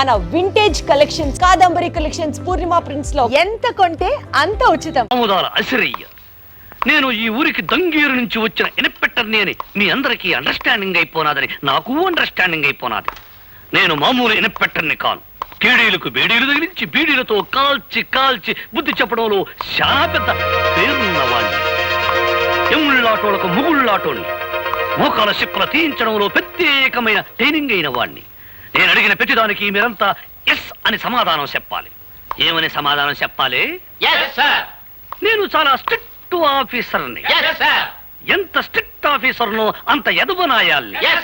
మన vintage collections Kadambari collections Purnima ప్రింట్స్లో ఎంత కొంటే అంత ఉచితం. నేను ఈ ఊరికి దంగీరు నుంచి వచ్చిన ఇనపెట్టర్ని అని మీ అందరికీ అండర్స్టాండింగ్ అయిపోనాదని నాకు అండర్స్టాండింగ్ అయిపోనాది. నేను మామూలు ఇనపెట్టర్ని కాను. కేడీలకు బేడీలు తగిలించి బీడీలతో కాల్చి కాల్చి బుద్ధి చెప్పడంలో చాలా పెద్ద పేరున్నవాణ్ణి ఎముళ్ళాటోలకు ముగుళ్ళాటోని మోకాల శిక్కుల తీయించడంలో ప్రత్యేకమైన ట్రైనింగ్ అయిన వాణ్ణి. నేను అడిగిన ప్రతిదానికి మీరంతా ఎస్ అని సమాధానం చెప్పాలి. ఏమని సమాధానం చెప్పాలి? నేను చాలా స్ట్రిక్ట్ ఆఫీసర్ని. ఎంత స్ట్రిక్ట్ ఆఫీసర్నో అంత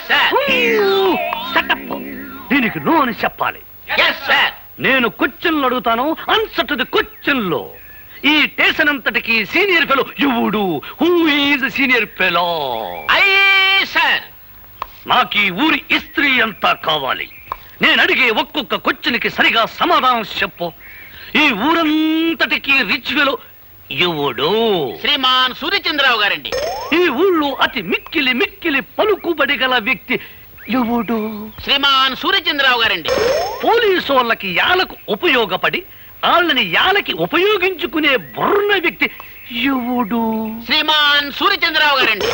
సార్ సెటప్. దీనికి నో అని చెప్పాలి. నేను క్వశ్చన్లు అడుగుతాను ఆన్సర్ టు ది ఈ స్టేషన్ అంతటికి senior fellow యువుడు who is senior fellow I sir నాకు ఈ ఊరి ఇస్త్రీ అంతా కావాలి. నేను అడిగే ఒక్కొక్క క్వశ్చన్కి సరిగా సమాధానం చెప్పు. ఈ ఊరంతటికి రిచ్ ఫెలో యువుడు శ్రీమాన్ సూర్యచంద్రరావు గారండి. ఈ ఊళ్ళో అతి మిక్కిలి మిక్కిలి పలుకుబడి గల వ్యక్తి ఎవడు? శ్రీమాన్ సూర్యచంద్రరావు గారండి. పోలీసు వాళ్ళకి యాలకు ఉపయోగపడి వాళ్ళని యాలకి ఉపయోగించుకునే బుర్ర వ్యక్తి ఎవడు? శ్రీమాన్ సూర్యచంద్రరావు గారండి.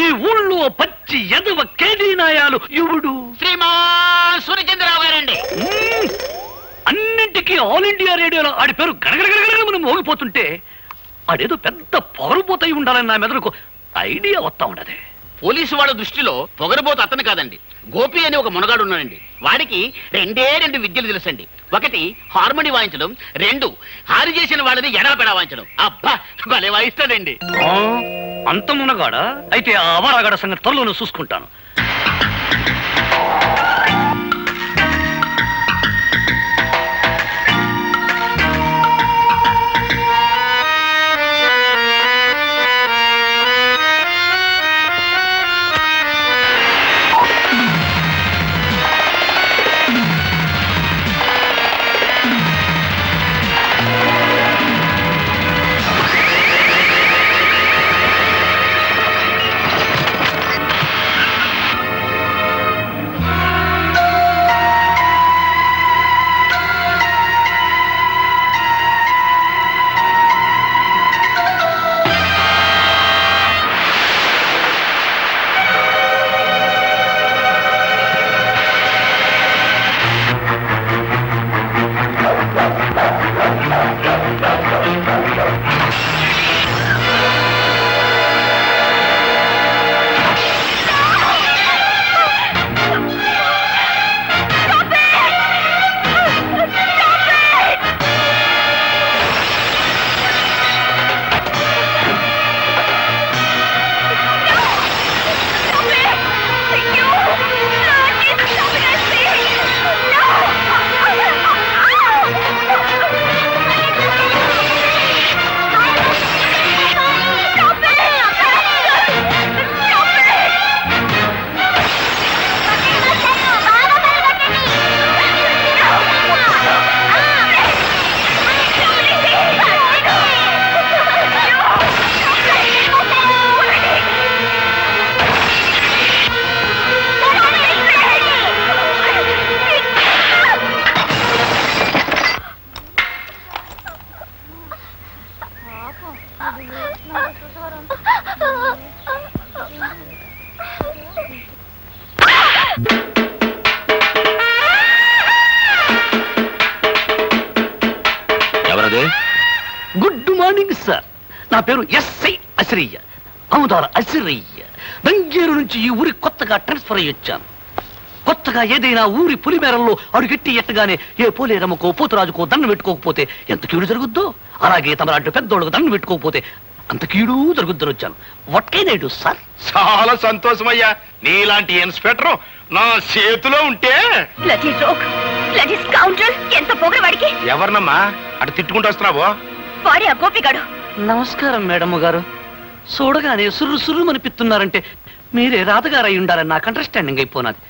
ఈ ఊళ్ళో పచ్చి ఎదవ కేడీనాయాలు ఎవడు? శ్రీమాన్ సూర్యచంద్రరావు గారండి. అన్నింటికీ ఆల్ ఇండియా రేడియోలో ఆడి పేరు గడగడగడగడ మనం మోగిపోతుంటే ఆడేదో పెద్ద పొగరుపోతై ఉండాలని నా మెదడుకు ఐడియా వస్తా ఉండదే. పోలీసు వాళ్ళ దృష్టిలో పొగరబోతు అతను కాదండి. గోపి అని ఒక మునగాడు ఉన్నాడండి. వాడికి రెండే రెండు విద్యలు తెలుసండి. ఒకటి హార్మోని వాయించడం. రెండు హారి చేసిన వాళ్ళని ఎడపెడా వాయించడం. అబ్బా భలే వాయిస్తాడండి. అంత మునగాడా? అయితే అవరాగడ సంగతి త్వరలోనే చూసుకుంటాను. అసిరయ్య అముదాల అసిరయ్య. దంగేరు నుంచి ఈ ఊరి కొత్తగా ట్రాన్స్ఫర్ అయ్యి వచ్చాను. కొత్తగా ఏదైనా ఊరి పులిమేరల్లో అడుగెట్టి ఎట్టగానే ఏ పోలేరమ్మకో పోతురాజుకో దండం పెట్టుకోకపోతే ఎంత కీడు జరుగుద్దో? అలాగే తమలాంటి పెద్దోళ్ళకు దండం పెట్టుకోకపోతే అంత కీడు జరుగుద్దని వచ్చాను. వట్కైనాడు సార్ చాలా సంతోషమయ్యా. నీలాంటి ఇన్స్పెక్టర్ నా చేతిలో ఉంటే. బ్లడీ రోగ్ బ్లడీ స్కౌండ్రల్ ఎంత పొగరు వాడికి? ఎవరినమ్మా? అటు తిట్టుకుంటూ వస్తున్నావు? వాడే ఆ గోపిగాడు. నమస్కారం మేడం గారు. చూడగానే సుర్రు సుర్రు అనిపిస్తున్నారంటే మీరే రాతగారు అయి ఉండాలని నాకు అండర్స్టాండింగ్ అయిపోనాది.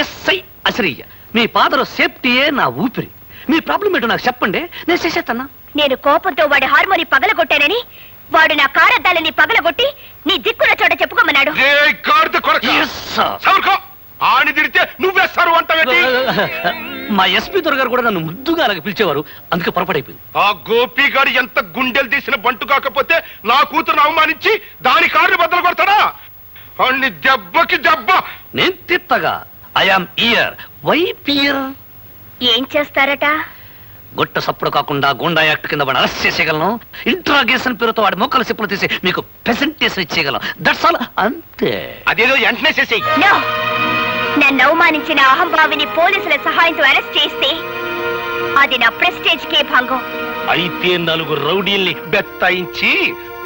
ఎస్ఐ అసరయ్య మీ ఫాదర్ సేఫ్టీయే నా ఊపిరి. మీ ప్రాబ్లం ఏంటో నాకు చెప్పండి. నేను చేసేస్తానా నేను కోపంతో వాడి హార్మోని పగలగొట్టానని వాడు నా కారద్దాలని పగలగొట్టి నీ దిక్కున చోట చెప్పుకోమన్నాడు. నువ్వేస్తారు అంటావేంటి మా ఎస్పీ దొరగారు కూడా నన్ను ముద్దుగా అలాగ పిలిచేవారు. అందుకే పొరపడైపోయింది ఆ గోపి గారు ఎంత గుండెలు తీసిన బంటు కాకపోతే నా కూతురును అవమానించి దాని కారుని బద్దలు కొడతాడా? అన్ని దెబ్బకి దెబ్బ. నేను తిత్తగా. ఐఆమ్ ఇయర్ ఇయర్ ఏం చేస్తారట? గుట్ట సప్పుడు కాకుండా గుండా యాక్ట్ కింద వాడు అరెస్ట్ చేసేయగలను. ఇంట్రాగేషన్ పేరుతో వాడి మొక్కలు సిప్పులు తీసి మీకు ప్రెసెంటేషన్ ఇచ్చేయగలం దట్స్ ఆల్ అంతే. అదేదో వెంటనే చేసేయి. నో నన్ను అవమానించిన అహంభావిని పోలీసుల సహాయంతో అరెస్ట్ చేస్తే అది నా ప్రెస్టేజ్ కే భంగం. అయితే నలుగురు రౌడీల్ని బెత్తాయించి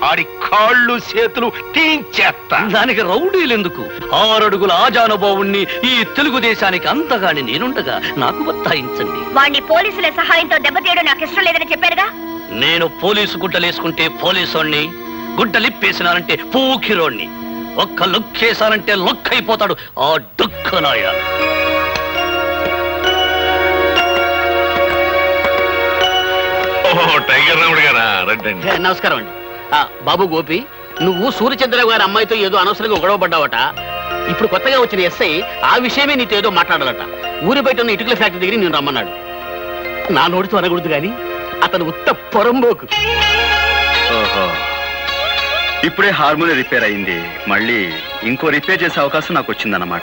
ఆడి కాళ్ళు చేతులు తీయించేస్తా దానికి రౌడీలు ఎందుకు ఆరడుగుల ఆజానుభావుణ్ణి ఈ తెలుగుదేశానికి అంతగాని నేనుండగా నాకు బత్తాయించండి. వాణ్ణి పోలీసుల సహాయంతో దెబ్బతీయడం నాకు ఇష్టం లేదని చెప్పారుగా? నేను పోలీసు గుడ్డలేసుకుంటే పోలీసోణ్ణి గుడ్డలిప్పేసినానంటే పూకిరోణ్ణి ఒక్క లొక్ అయిపోతాడు. ఆ డుక్కనాయ టైగర్ రాముడు గారా? రండి. నమస్కారం అండి. ఆ, బాబు గోపి నువ్వు సూర్యచంద్రరావు గారి అమ్మాయితో ఏదో అనవసరంగా గొడవ పడ్డావట. ఇప్పుడు కొత్తగా వచ్చిన ఎస్ఐ ఆ విషయమే నీతో ఏదో మాట్లాడాలట. ఊరి బయట ఉన్న ఇటుకల ఫ్యాక్టరీ దగ్గర నేను రమ్మన్నాడు. నా నోటితో అనకూడదు కానీ అతను ఉత్త పొరంబోకు. ఓహో. ఇప్పుడే హార్మోని రిపేర్ అయింది. మళ్ళీ ఇంకో రిపేర్ చేసే అవకాశం నాకు వచ్చిందన్నమాట.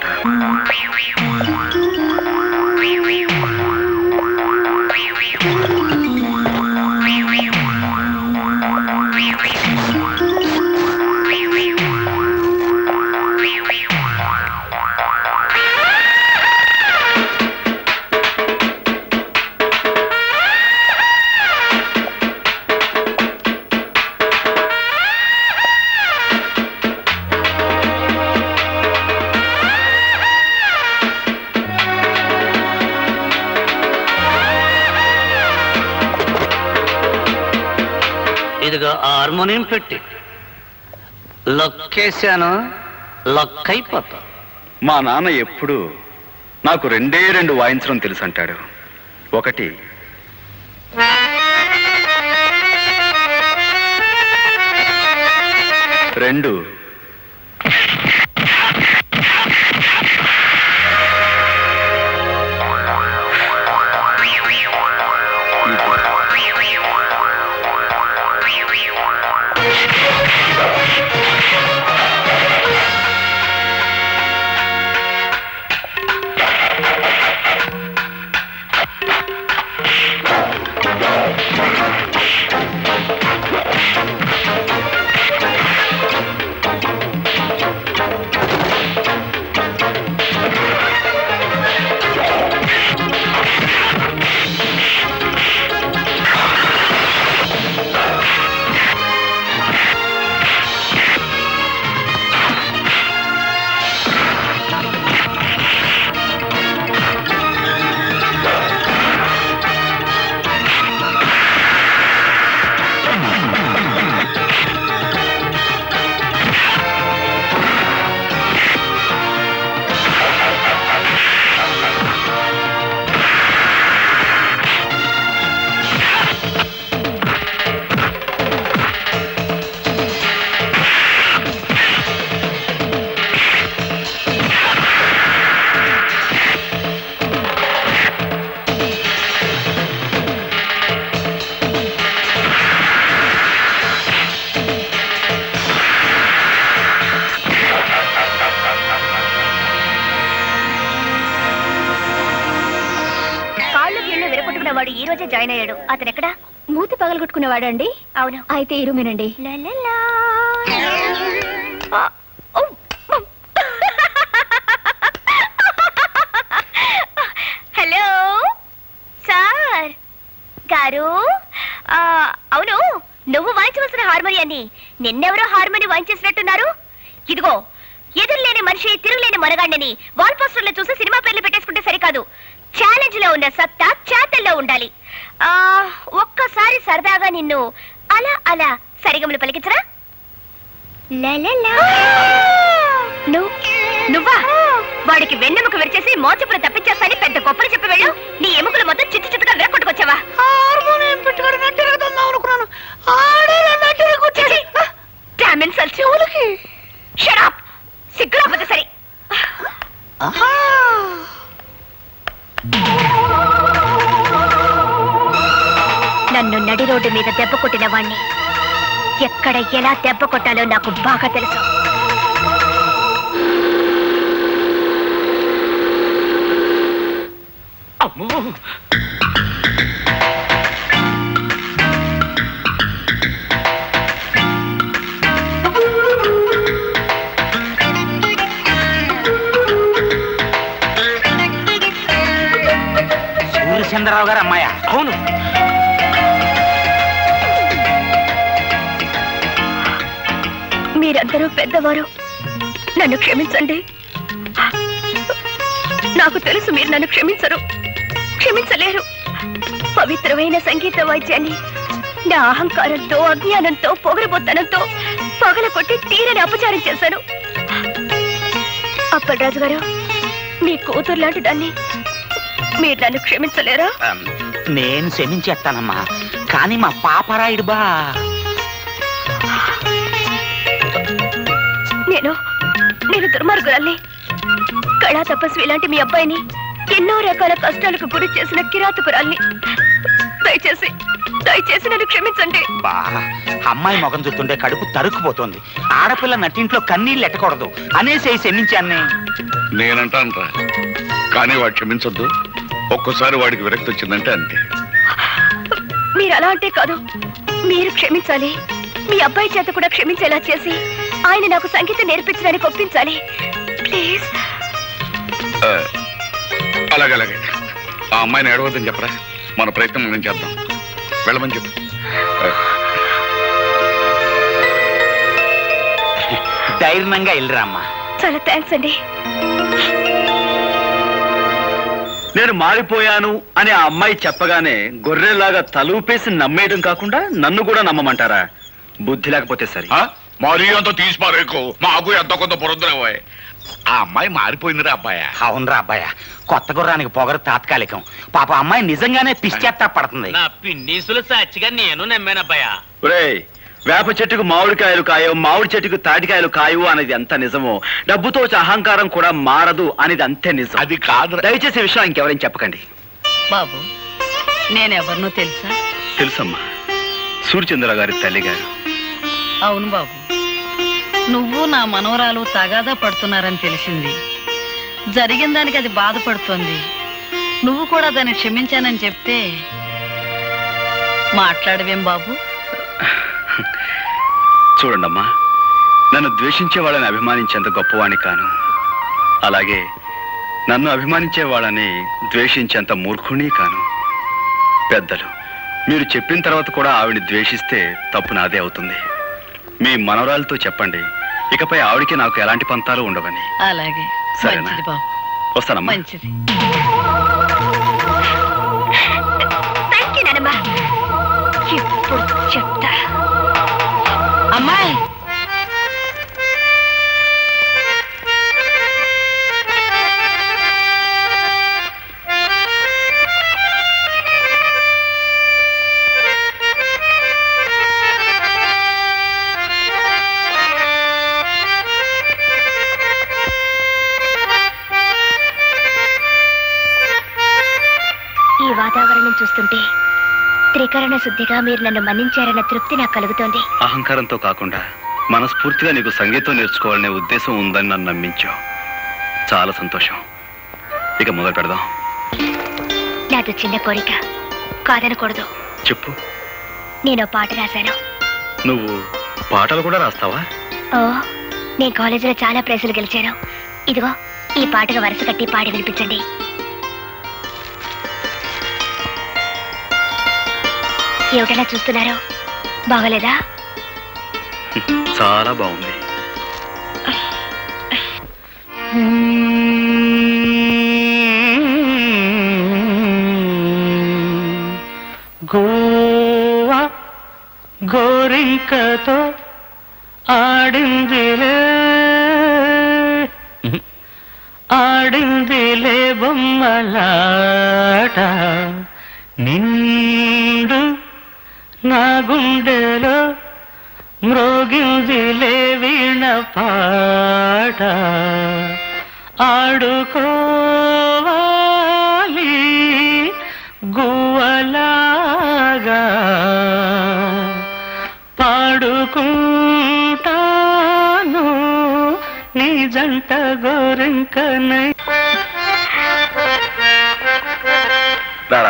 లొక్కేశాను లొక్కైపోతా. మా నాన్న ఎప్పుడు నాకు రెండే రెండు వాయించడం తెలుసు అంటాడు ఒకటి రెండు అండి అవును. అయితే ఈ రూమేనండి. హలో? సార్? గారు? అవును. నువ్వు వాయించవలసిన హార్మోనియాన్ని నిన్నెవరో హార్మోని వాయించేసినట్టున్నారు? ఇదిగో ఎదురులేని మనిషి తిరుగులేని మనగాండని వాల్ పోస్టర్లు చూసి సినిమా పేర్లు పెట్టేసుకుంటే సరికాదు. ఛాలెంజ్లో ఉన్న సత్తా చేతల్లో ఉండాలి. ఆ ఒక్కసారి సరదాగా నిన్ను అలా అలా సరిగములు పలికించరా? లలలా. నువ్వు నువ్వా? వాడికి వెన్నెముక విరిచేసి మోచపులు తప్పించేస్తాని పెద్ద గొప్పలు చెప్పి వెళ్ళు. నీ ఎముకలు మొత్తం చిత్తు చిత్తుగా వేరకొట్టుకొచ్చావా హార్మోనియం పెట్టుకొని తిరుగుతుందాం అనుకున్నాను. చెవులకి. షడప్ సిగ్గు రాకపోతే సరే. నన్ను నడి రోడ్డు మీద దెబ్బ కొట్టిన వాణ్ణి. ఎక్కడ ఎలా దెబ్బ కొట్టాలో నాకు బాగా తెలుసు. అమ్మో! సూర్యచంద్రరావు గారు అమ్మాయ? అవును. మీరందరూ పెద్దవారు. నన్ను క్షమించండి. నాకు తెలుసు మీరు నన్ను క్షమించరు. క్షమించలేరు. పవిత్రమైన సంగీత వాయిద్యాన్ని నా అహంకారంతో అజ్ఞానంతో పొగరబోత్తనంతో పగల కొట్టి తీరని అపచారం చేశాను. అప్పలరాజు గారు మీ కూతురు లాంటి దాన్ని మీరు నన్ను క్షమించలేరా నేను క్షమించేస్తానమ్మా. కానీ మా పాపరాయుడు బా. నేను నేను దుర్మార్గురాల్ని. కళా తపస్వి లాంటి మీ అబ్బాయిని ఎన్నో రకాల కష్టాలకు గురి చేసిన కిరాతకురాల్ని. దయచేసి దయచేసి నన్ను క్షమించండి. బా అమ్మాయి మొగం చూస్తుంటే కడుపు తరుక్కుపోతుంది. ఆడపిల్ల నట్టింట్లో కన్నీళ్ళు ఎట్టకూడదు. అనేసి క్షమించాన్ని. నేనంటానరా కానీ వాడు క్షమించొద్దు. ఒక్కోసారి వాడికి విరక్తి వచ్చిందంటే అంతే. మీరు అలా అంటే కాదు. మీరు క్షమించాలి. మీ అబ్బాయి చేత కూడా క్షమించేలా చేసి ఆయన నాకు సంగీతం నేర్పించడానికి ఒప్పించాలి. ప్లీజ్. ఆ, అలాగే అలాగే. ఆ అమ్మాయిని ఏడవద్దని చెప్పరా? మన ప్రయత్నం మనం చేద్దాం. వెళ్ళమని చెప్పు. ధైర్యంగా వెళ్ళిరా అమ్మా. చాలా థ్యాంక్స్ అండి. నేను మారిపోయాను అని ఆ అమ్మాయి చెప్పగానే గొర్రెలాగా తలూపేసి నమ్మేయడం కాకుండా నన్ను కూడా నమ్మమంటారా? బుద్ధి లేకపోతే సరే. ఆ? మరీ అంత తీసి పారేకు మాకు ఎంత కొంత బురదరావాయ్ ఆ అమ్మాయి మారిపోయిందిరా అబ్బాయా. అవునరా అబ్బాయ. కొత్త గుర్రానికి పొగరు తాత్కాలికం. పాప అమ్మాయి నిజంగానే పిచ్చేత్తా పడుతుంది. నా పిన్నీసులు సాక్షిగా నేను నమ్మానబ్బాయా ఒరేయ్ వేప చెట్టుకు మామిడికాయలు కాయవు మామిడి చెట్టుకు తాటికాయలు కాయవు అనేది ఎంత నిజమో డబ్బుతో వచ్చే అహంకారం కూడా మారదు అనేది అంతే నిజం. అది కాదురా దయచేసి ఈ విషయం ఇంకెవరైనా చెప్పకండి. బాబు నేనెవరినో తెలుసా? తెలుసమ్మా. సూర్యచంద్ర గారి తల్లి గారు అవును బాబు. నువ్వు నా మనవరాలు తగాదా పడుతున్నారని తెలిసింది. జరిగిన దానికి అది బాధపడుతోంది. నువ్వు కూడా దాన్ని క్షమించానని చెప్తే మాట్లాడవేం బాబు? చూడండమ్మా నన్ను ద్వేషించే వాళ్ళని అభిమానించేంత గొప్పవాణ్ణి కాను. అలాగే నన్ను అభిమానించే వాళ్ళని ద్వేషించేంత మూర్ఖుని కాను. పెద్దలు మీరు చెప్పిన తర్వాత కూడా ఆవిడని ద్వేషిస్తే తప్పు నాదే అవుతుంది. మీ మనవరాలతో చెప్పండి ఇకపై ఆవిడికి నాకు ఎలాంటి పంతాలు ఉండవని. అలాగే. సరేనా? వస్తానమ్మా. మంచిది. ఇప్పుడు చెప్తా. త్రికరణ శుద్ధిగా మీరు నన్ను మన్నించారన్న తృప్తి నాకు కలుగుతోంది. అహంకారంతో కాకుండా మనస్ఫూర్తిగా నీకు సంగీతం నేర్చుకోవాలనే ఉద్దేశం ఉందని నన్ను నమ్మించావు. చాలా సంతోషం. ఇక మొదలు పెడదాం. నాతో చిన్న కోరిక. కాదనకూడదు. చెప్పు. నేను పాట రాశాను. నువ్వు పాటలు కూడా రాస్తావా? ఓ నేను కాలేజీలో చాలా ప్రైజులు గెలిచాను. ఇదిగో ఈ పాటగా వరుస కట్టి పాడి వినిపించండి. ఏమిటలా చూస్తున్నారు? బాగోలేదా? చాలా బాగుంది. గోవా గోరింకతో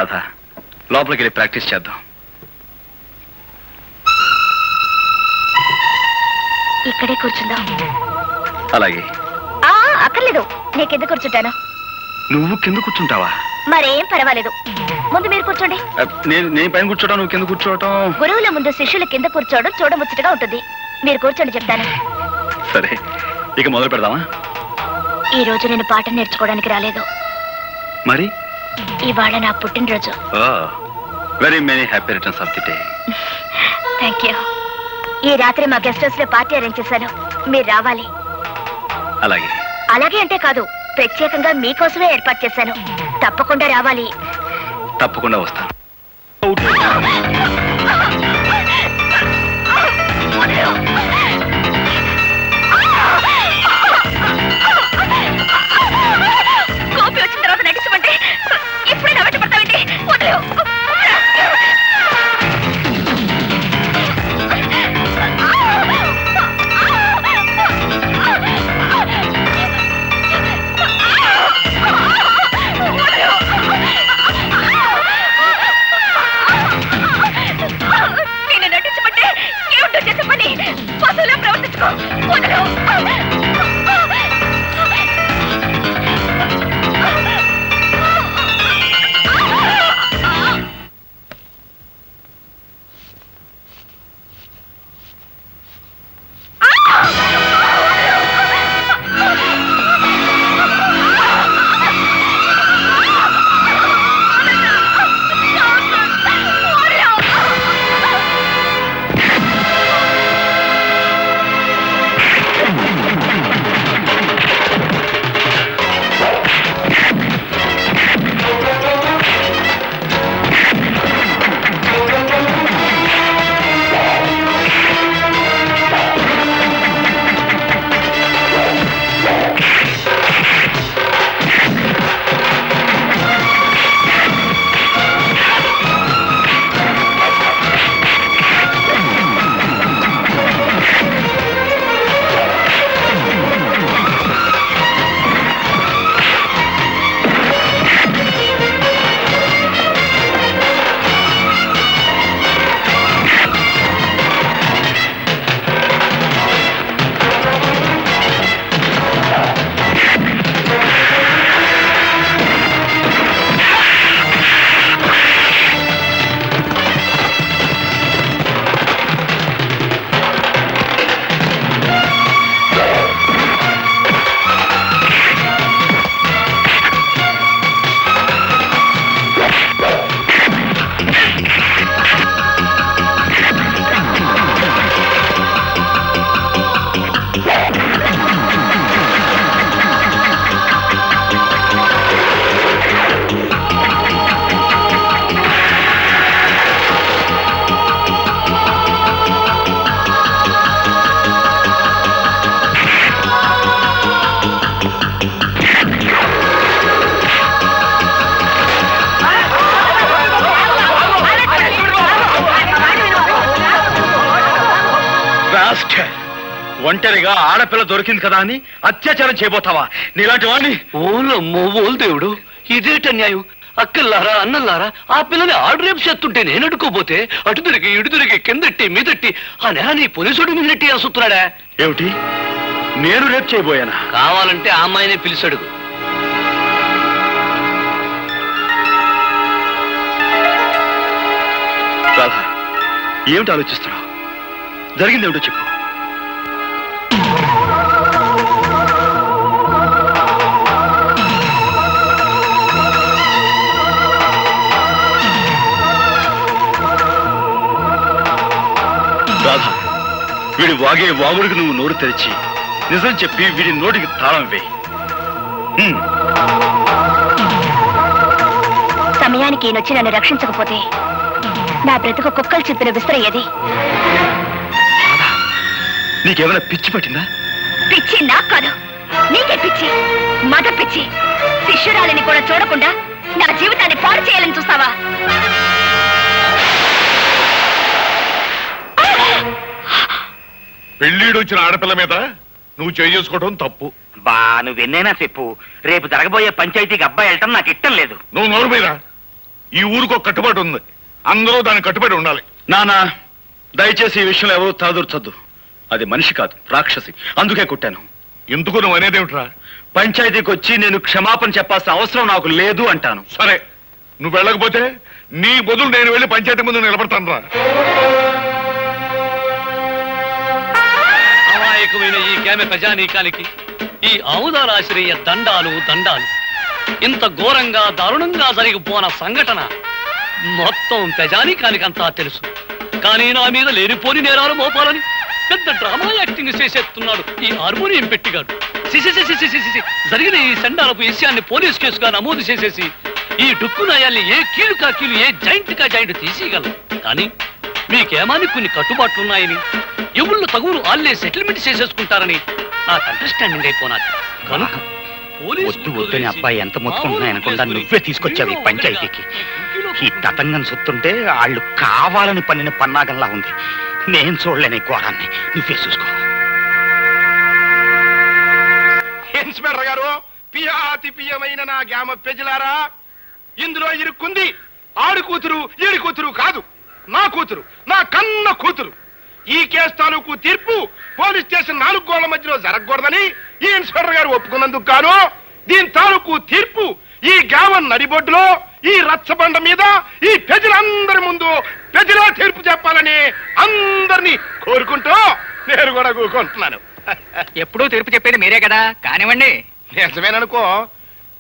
రాధా. లోపలికి వెళ్ళి ప్రాక్టీస్ చేద్దాం. ఇక్కడే కూర్చుందాం. అలాగే. ఆ అక్కర్లేదు. నేను కింద కూర్చుంటాను? నువ్వు కింద కూర్చుంటావా? మరేం పర్వాలేదు. ముందు మీరు కూర్చోండి. నేను నేను పైన కూర్చోవటం నువ్వు కింద కూర్చోవటం? గురువుల ముందు శిష్యుల కింద కూర్చోవడం చూడముచ్చటగా ఉంటుంది. మీరు కూర్చోండి చెప్తాను. సరే. ఇక మొదలు పెడదామా? ఈ రోజు నేను పాఠం నేర్చుకోవడానికి రాలేదు. మరి? ఇవాళ నా పుట్టినరోజు. Very many happy returns of the day thank you ఈ రాత్రి మా గెస్ట్ హౌస్లో పార్టీ అరేంజ్ చేశాను. మీరు రావాలి. అలాగే. అలాగే అంటే కాదు ప్రత్యేకంగా మీకోసమే ఏర్పాటు చేశాను. తప్పకుండా రావాలి. తప్పకుండా వస్తాను. ఒంటరిగా ఆడపిల్ల దొరికింది కదా అని అత్యాచారం చేయబోతావా? నీలాంటి వాడిని ఓలమ్మో ఓలు దేవుడు. ఇదేట న్యాయం అక్కల్లారా అన్నల్లారా ఆ పిల్లని ఆడు రేపు చేస్తుంటే నేను అడుకోపోతే అటు తిరిగి ఇటు తిరిగి కిందట్టి మీదట్టి ఆ నెల నీ పోలీసుడి మీద నెట్టి అసుతున్నాడా ఏమిటి? నేను రేపు చేయబోయానా? కావాలంటే ఆ అమ్మాయినే పిలిచాడుగు. రాధా ఏమిటి ఆలోచిస్తున్నావు? జరిగింది ఏమిటో చెప్పు. వీడి వాగే వాగుడికి నువ్వు నోరు తెరిచి నిజం చెప్పి వీడి నోటికి తాళం వేయి. హ్మ్. సమయానికి ఈయనొచ్చి నన్ను రక్షించకపోతే నా బ్రతుకు కుక్కలు చెప్పిన విసిరయ్యేది నీకేమైనా పిచ్చి పట్టిందా? పిచ్చి నాకు కాదు. నీకే పిచ్చి మగ పిచ్చి. శిష్యురాలిని కూడా చూడకుండా నా జీవితాన్ని పాడు చేయాలని చూస్తావా? పెళ్ళీడు వచ్చిన ఆడపిల్ల మీద నువ్వు చేసుకోవడం తప్పు. బా నువ్వెన్నైనా చెప్పు. రేపు జరగబోయే పంచాయతీకి అబ్బాయి వెళ్ళటం నాకు ఇష్టం లేదు. నువ్వు నోరు మీద. ఈ ఊరికి ఒక కట్టుబాటు ఉంది. అందరూ దానికి కట్టుబడి ఉండాలి. నానా దయచేసి ఈ విషయంలో ఎవరూ తలదూర్చొద్దు అది మనిషి కాదు రాక్షసి. అందుకే కుట్టాను. ఎందుకు నువ్వు అనేదేమిట్రా పంచాయతీకి వచ్చి నేను క్షమాపణ చెప్పాల్సిన అవసరం నాకు లేదు అంటాను. సరే నువ్వు వెళ్ళకపోతే నీ బదులు నేను వెళ్ళి పంచాయతీ ముందు నిలబడతాను రా అమాయకమైన ఈ కేమె ప్రజానీకానికి ఈ ఆముదారాశ్రయ దండాలు దండాలు. ఇంత ఘోరంగా దారుణంగా జరిగిపోన సంఘటన మొత్తం ప్రజానీకానికంతా తెలుసు. కానీ నా మీద లేనిపోని నేరాలు మోపాలని పెద్ద డ్రామా యాక్టింగ్ చేసేస్తున్నాడు ఈ హార్మోనియం పెట్టిగాడు. జరిగిన ఈ సండాలపు విషయాన్ని పోలీస్ కేసుగా నమోదు చేసేసి ఈ డుక్కు నయాల్ని ఏ కీలు కా కీలు ఏ జాయింట్ కా జాయింట్ తీసేయగలం. కానీ మీకేమాని కొన్ని కట్టుబాట్లున్నాయని? ఎవళ్ళు తగులు ఆల్లే సెటిల్మెంట్ చేసేసుకుంటారని నాకు అండర్స్టాండింగ్ అయిపోనాది. కనుక పోలీసు వద్దు వద్దని అబ్బాయి ఎంత అనకుండా నువ్వే తీసుకొచ్చావు ఈ పంచాయతీకి. ఈ తతంగం సొత్తుంటే వాళ్ళు కావాలని పన్నిన పన్నాగంలా ఉంది. నేను చూడలేని ఘోరాన్ని నువ్వే చూసుకో. ఇన్స్పెక్టర్ గారు పియాతి పియమైన నా గ్రామ ప్రజలారా ఇందులో ఇరుక్కుంది ఆడి కూతురు ఈడి కూతురు కాదు నా కూతురు నా కన్న కూతురు. ఈ కేసు తాలూకు తీర్పు పోలీస్ స్టేషన్ నాలుగు గోళ్ళ మధ్యలో జరగకూడదని ఈ ఇన్స్పెక్టర్ గారు ఒప్పుకున్నందుకు గాను దీని తాలూకు తీర్పు ఈ గ్రామం నడిబొడ్డులో ఈ రచ్చబండ మీద ఈ ప్రజలందరి ముందు ప్రజలా తీర్పు చెప్పాలని అందరినీ కోరుకుంటూ నేను కూడా కూకుంటున్నాను ఎప్పుడూ తీర్పు చెప్పేది మీరే కదా. కానివ్వండి. నిజమేననుకో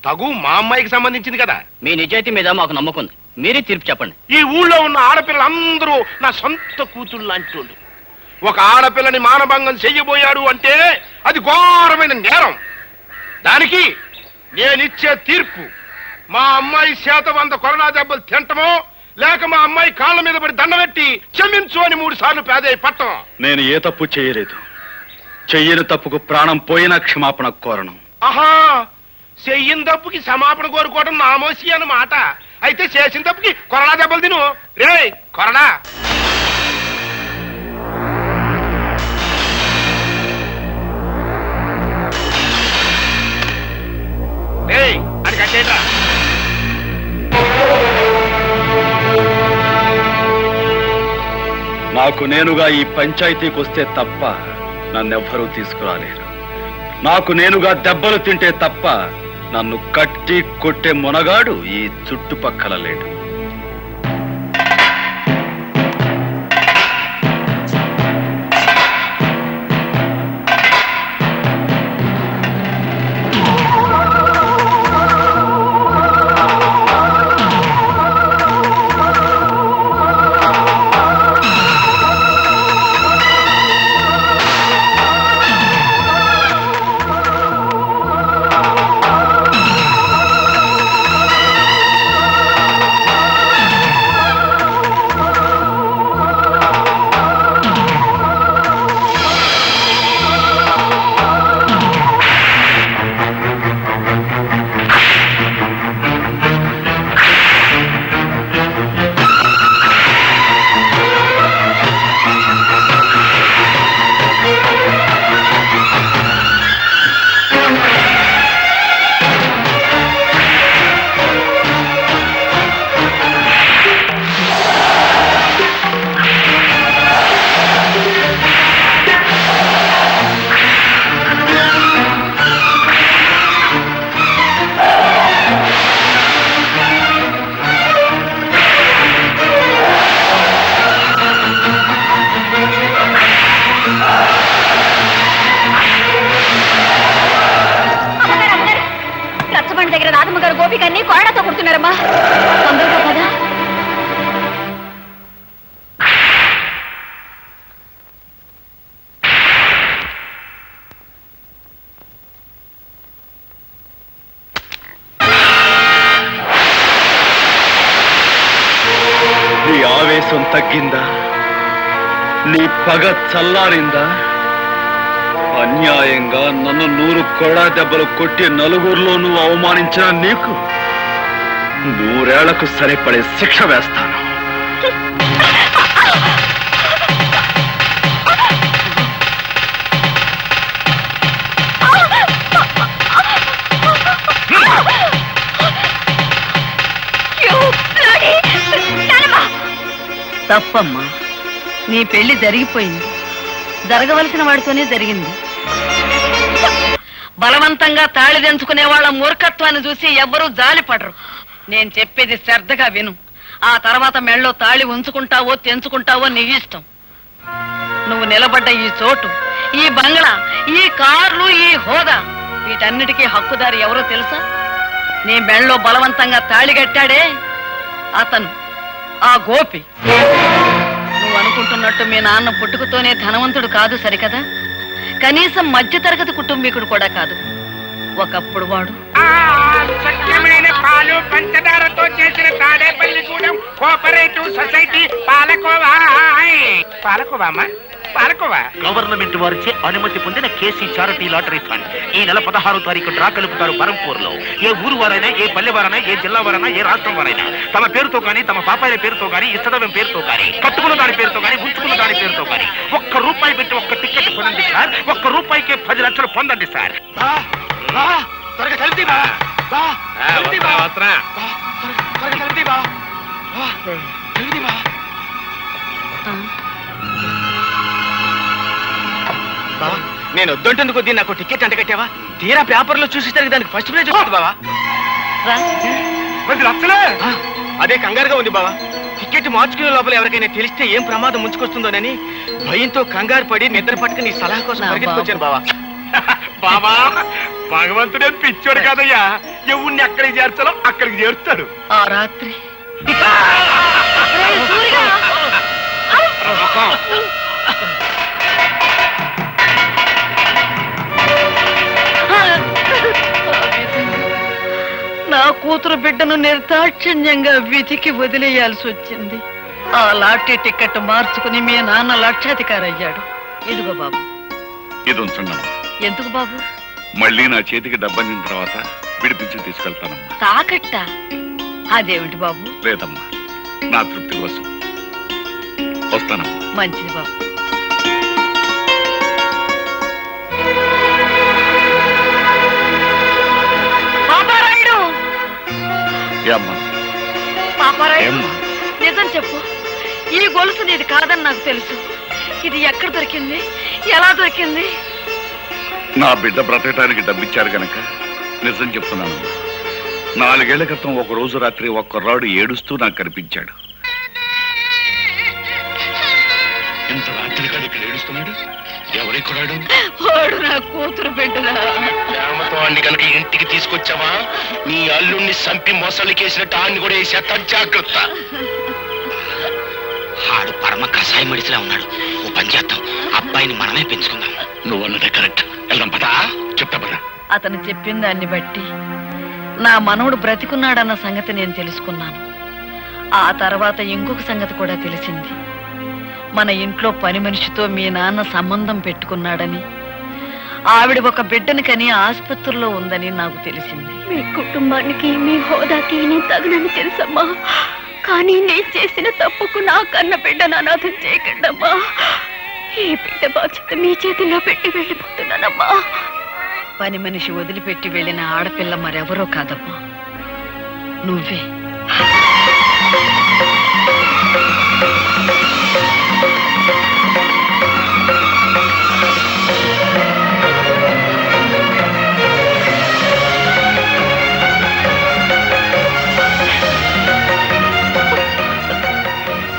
తగు మా అమ్మాయికి సంబంధించింది కదా. మీ నిజాయితీ మీద మాకు నమ్మకం ఉంది. మీరే తీర్పు చెప్పండి. ఈ ఊళ్ళో ఉన్న ఆడపిల్లలందరూ నా సొంత కూతుళ్ళు లాంటి. ఒక ఆడపిల్లని మానభంగం చెయ్యబోయాడు అంటే అది ఘోరమైన నేరం. దానికి నేనిచ్చే తీర్పు మా అమ్మాయి చేత వంద కొరడా దెబ్బలు తింటమో లేక మా అమ్మాయి కాళ్ళ మీద పడి దండబెట్టి క్షమించు అని మూడు సార్లు పేదయ్య పట్టం. నేను ఏ తప్పు చేయలేదు. చెయ్యని తప్పుకు ప్రాణం పోయినా క్షమాపణ కోరను. ఆహా చెయ్యిన తప్పుకి సమాపణ కోరుకోవడం నామోసి అన్నమాట. అయితే చేసిన తప్పుకి కొరడా దెబ్బలు తిను. రే కొరడా! నాకు నేనుగా ఈ పంచాయతీకి వస్తే తప్ప నన్నెవ్వరూ తీసుకురాలేరు. నాకు నేనుగా దెబ్బలు తింటే తప్ప నన్ను కట్టి కొట్టే మునగాడు ఈ చుట్టుపక్కల లేడు. పగ చల్లారిందా? అన్యాయంగా నన్ను నూరు కొడా దెబ్బలు కొట్టి నలుగురిలో నువ్వు అవమానించిన నీకు నూరేళ్ళకు సరిపడే శిక్ష వేస్తాను. తప్పమ్మా. నీ పెళ్ళి జరిగిపోయింది. జరగవలసిన వాడితోనే జరిగింది. బలవంతంగా తాళి తెంచుకునే వాళ్ళ మూర్ఖత్వాన్ని చూసి ఎవ్వరూ జాలిపడరు. నేను చెప్పేది శ్రద్ధగా విను. ఆ తర్వాత మెళ్ళో తాళి ఉంచుకుంటావో తెంచుకుంటావో నీ ఇష్టం. నువ్వు నిలబడ్డ ఈ చోటు ఈ బంగ్లా ఈ కార్లు ఈ హోదా వీటన్నిటికీ హక్కుదారి ఎవరో తెలుసా? నీ మెళ్ళో బలవంతంగా తాళి కట్టాడే అతను ఆ గోపి. నువ్వు అనుకుంటున్నట్టు మీ నాన్న పుట్టుకతోనే ధనవంతుడు కాదు సరికదా? కనీసం మధ్యతరగతి కుటుంబీకుడు కూడా కాదు. ఒకప్పుడు వాడు. సత్యమైన పాలు పంచదారతో చేసిన తాడేపల్లిగూడెం కోఆపరేటివ్ సొసైటీ పాలకోవా? పాలకోవా అమ్మా? పాలకోవా? గవర్నమెంట్ వారిచే అనుమతి పొందిన కేసీ చారిటీ లాటరీ ఫండ్. ఈ నెల పదహారు తారీఖు డ్రా కలుపుతారు బరంపూర్లో ఏ ఊరు వారైనా ఏ పల్లె వారైనా ఏ జిల్లా వారైనా ఏ రాష్ట్రం వారైనా తమ పేరుతో గాని తమ పాపాయిల పేరుతో గాని ఇష్టదైవం పేరుతో గాని కట్టుకున్న దాని పేరుతో గాని ఉంచుకున్న దాని పేరుతో గాని ఒక్క రూపాయి పెట్టి ఒక్క టికెట్ కొనండి సార్. ఒక్క రూపాయికే పది లక్షలు పొందండి సార్. త్వరగా బా. బా త్వరగా బా. బావా నేను వద్దంటుంది కొద్దీ నాకు టికెట్ అంట కట్టావా? తీరా పేపర్లో చూసేసరికి దానికి ఫస్ట్ ప్రైజ్ వచ్చింది బావా. అదే కంగారుగా ఉంది బావా. టికెట్ మార్చుకునే లోపల ఎవరికైనా తెలిస్తే ఏం ప్రమాదం ముంచుకొస్తుందోనని భయంతో కంగారు పడి నిద్ర పట్టుకుని సలహా కోసం పరిగెత్తుకొచ్చాను బావా. బాబా భగవంతుడే పిచ్చోడు కాదయ్యా. ఎవరిని ఎక్కడికి చేర్చాలో అక్కడికి చేరుతాడు ఆ రాత్రి. నా కూతురు బిడ్డను నిర్దాక్షిణ్యంగా విధికి వదిలేయాల్సి వచ్చింది. ఆ లాటరీ టికెట్ మార్చుకుని మీ నాన్న లక్షాధికారి అయ్యాడు ఇదిగో బాబు. ఇది ఉంచండమ్మా ఎందుకు బాబు? మళ్ళీ నా చేతికి డబ్బందిన తర్వాత విడిపించి తీసుకెళ్తానమ్మా. తాకట్ట? అదేమిటి బాబు? లేదమ్మా నా తృప్తి కోసం. వస్తానమ్మా. మంచిది బాబు. పాపారాయుడు! ఏ అమ్మా పాపారాయుడు ఏమ్మా? నిజం చెప్పు. ఈ గొలుసు నీది కాదని నాకు తెలుసు. ఇది ఎక్కడ దొరికింది? ఎలా దొరికింది? నా బిడ్డ బ్రతకటానికి డబ్బిచ్చారు గనక నిజం చెప్తున్నానమ్మా నాలుగేళ్ళ క్రితం ఒక రోజు రాత్రి ఒక కుర్రాడు ఏడుస్తూ నాకు కనిపించాడు. ఇంత రాత్రి కాదు ఇక్కడ ఏడుస్తున్నాడు? ఎవరి కురాడు వాడు నా కూతురు బిడ్డరా. ప్రేమతో అన్ని కనుక ఇంటికి తీసుకొచ్చావా? నీ అల్లుణ్ణి సంపి మొసలికేసినట్టు ఆడిని కూడా వేసేస్తాను జాగ్రత్త. ఆడు పరమ కషాయ మడిసిలా ఉన్నాడు. ఓ పని చేద్దాం. అబ్బాయిని మనమే పెంచుకుందాం. నువ్వు అన్నదే కరెక్ట్. వెళ్దాం పదా చెప్తా పదా అతను చెప్పిన దాన్ని బట్టి నా మనవడు బ్రతికున్నాడన్న సంగతి నేను తెలుసుకున్నాను. ఆ తర్వాత ఇంకొక సంగతి కూడా తెలిసింది. మన ఇంట్లో పని మనిషితో మీ నాన్న సంబంధం పెట్టుకున్నాడని ఆవిడ ఒక బిడ్డని కని ఆసుపత్రిలో ఉందని నాకు తెలిసింది. మీ కుటుంబానికి మీ హోదాకి నేను తగనని తెలుసమ్మా. కానీ నేను చేసిన తప్పుకు నా కన్న బిడ్డను అనాథం చేయకండమ్మా. ఈ బిడ్డ బాధ్యత మీ చేతిలో పెట్టి వెళ్ళిపోతున్నానమ్మా. పని మనిషి వదిలిపెట్టి వెళ్ళిన ఆడపిల్ల మరెవరో కాదమ్మా. నువ్వే.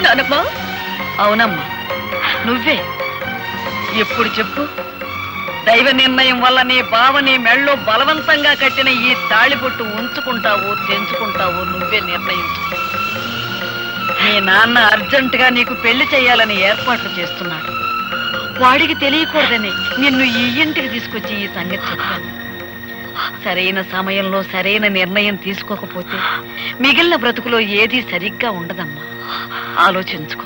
నానమ్మా అవునమ్మా. నువ్వే. ఎప్పుడు చెప్పు? దైవ నిర్ణయం వల్ల నీ బావ నీ మెళ్ళో బలవంతంగా కట్టిన ఈ తాళిబొట్టు ఉంచుకుంటావో తెంచుకుంటావో నువ్వే నిర్ణయించు. మీ నాన్న అర్జెంటుగా నీకు పెళ్ళి చేయాలని ఏర్పాట్లు చేస్తున్నాడు. వాడికి తెలియకూడదని నిన్ను ఈ ఇంటికి తీసుకొచ్చి ఈ సంగతి చెప్పాను సరైన సమయంలో సరైన నిర్ణయం తీసుకోకపోతే మిగిలిన బ్రతుకులో ఏదీ సరిగ్గా ఉండదమ్మా. ఆలోచించుకో.